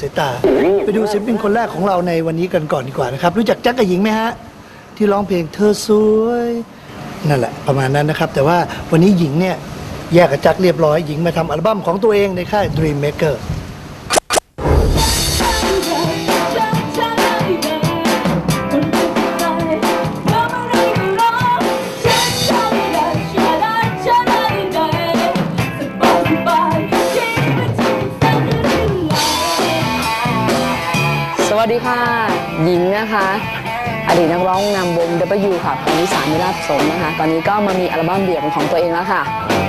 สายตาไปดูศิลปินคนแรกของเราในวันนี้กันก่อนดีกว่านะครับ รู้จักแจ็คกับหญิงไหมฮะ ที่ร้องเพลงเธอสวยนั่นแหละประมาณนั้นนะครับ แต่ว่าวันนี้หญิงเนี่ย แยกกับแจ็คเรียบร้อยหญิงมาทำอัลบั้มของตัวเองในค่าย Dream Maker วัสดีค่ะ หญิงนะคะ อดีตนักร้องนำวง W ค่ะของวิสามิราชสมนะคะ ตอนนี้ก็มามีอัลบั้มเดี่ยวเป็นของตัวเองแล้วค่ะ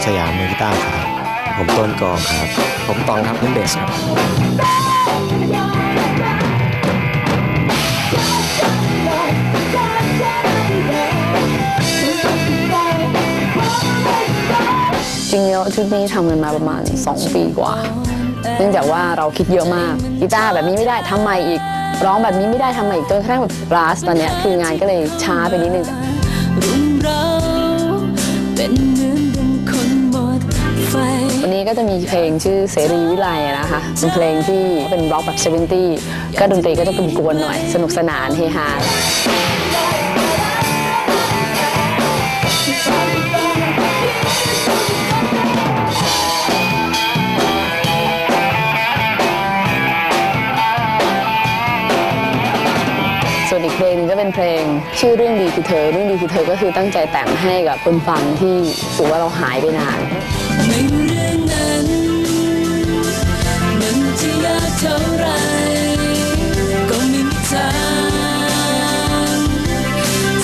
สยามมือกีตาร์ครับ ผมต้นกองครับ ผมตองครับเล่นเบสครับ จริงๆแล้วชุดนี้ทำกันมาประมาณ 2 ปีกว่า เนื่องจากว่าเราคิดเยอะมากกีตาร์แบบนี้ไม่ได้ทำใหม่อีก ร้องแบบนี้ไม่ได้ทำใหม่อีกจนกระทั่งแบบลาสตอนเนี้ยคืองานก็เลยช้าไปนิดนึงวันนี้ก็จะมีเพลงชื่อเสรีวิไลนะคะเป็นเพลงที่เป็นร็อกแบบ70ก็ดนตรีก็จะเป็นกวนๆหน่อย สนุกสนานเฮฮา วนอีกเพลงหนึงก็เป็นเพลง ชื่อเรื่องดีคือเธอ เรื่องดีคือเธอก็คือตั้งใจแต่งให้กับคนฟังที่รู้สึกว่าเราหายไปนานไม่เรื่องนั้นมันจะยากเท่าไรก็ไม่มีทาง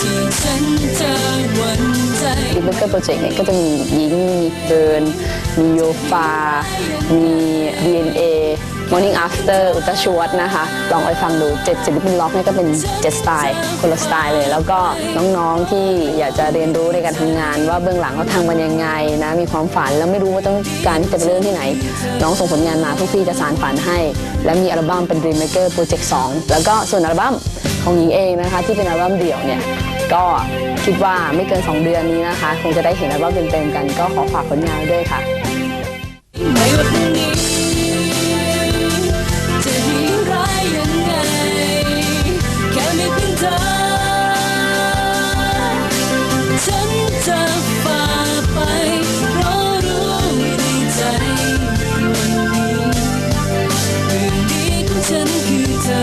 ที่ฉันจะหวั่นใจดิบเกอร์โปรเจกต์เนี่ยก็จะมีหญิงมีเดินมีโยฟา มี DNA Morning After อุตชวดนะคะ ลองไปฟังดูเจ็ดศิลปินล็อกนี่ก็เป็นเจ็ดสไตล์คนละสไตล์เลย แล้วก็น้องๆที่อยากจะเรียนรู้ในการทำงาน ว่าเบื้องหลังเขาทำมันยังไงนะมีความฝันแล้วไม่รู้ว่าต้องการที่จะไปเริ่มที่ไหน น้องส่งผลงานมาพวกพี่จะสานฝันให้ และมีอัลบั้มเป็น Dream Maker Project 2 แล้วก็ส่วนอัลบั้มของหญิงเองนะคะที่เป็นอัลบั้มเดี่ยวเนี่ยก็คิดว่าไม่เกิน 2 เดือนนี้นะคะ คงจะได้เห็นอัลบั้มเต็มๆกันก็ขอฝากผลงานด้วยค่ะไม่ว่าพรุ่งนี้จะ จะฝ่าไปเพราะรู้ในใจวันนี้เรื่องดีของฉันคือเธอ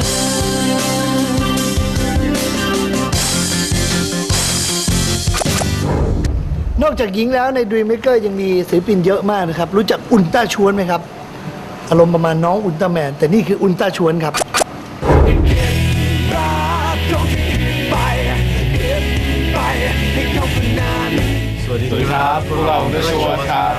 นอกจากหญิงแล้วใน Dream Maker ยังมีศิลปินเยอะมากนะครับ รู้จักอุลตร้าชวนไหมครับ อารมณ์ประมาณน้องอุลตร้าแมน แต่นี่คืออุลตร้าชวนครับ วัสดีครับพวกเราเดชวนครับ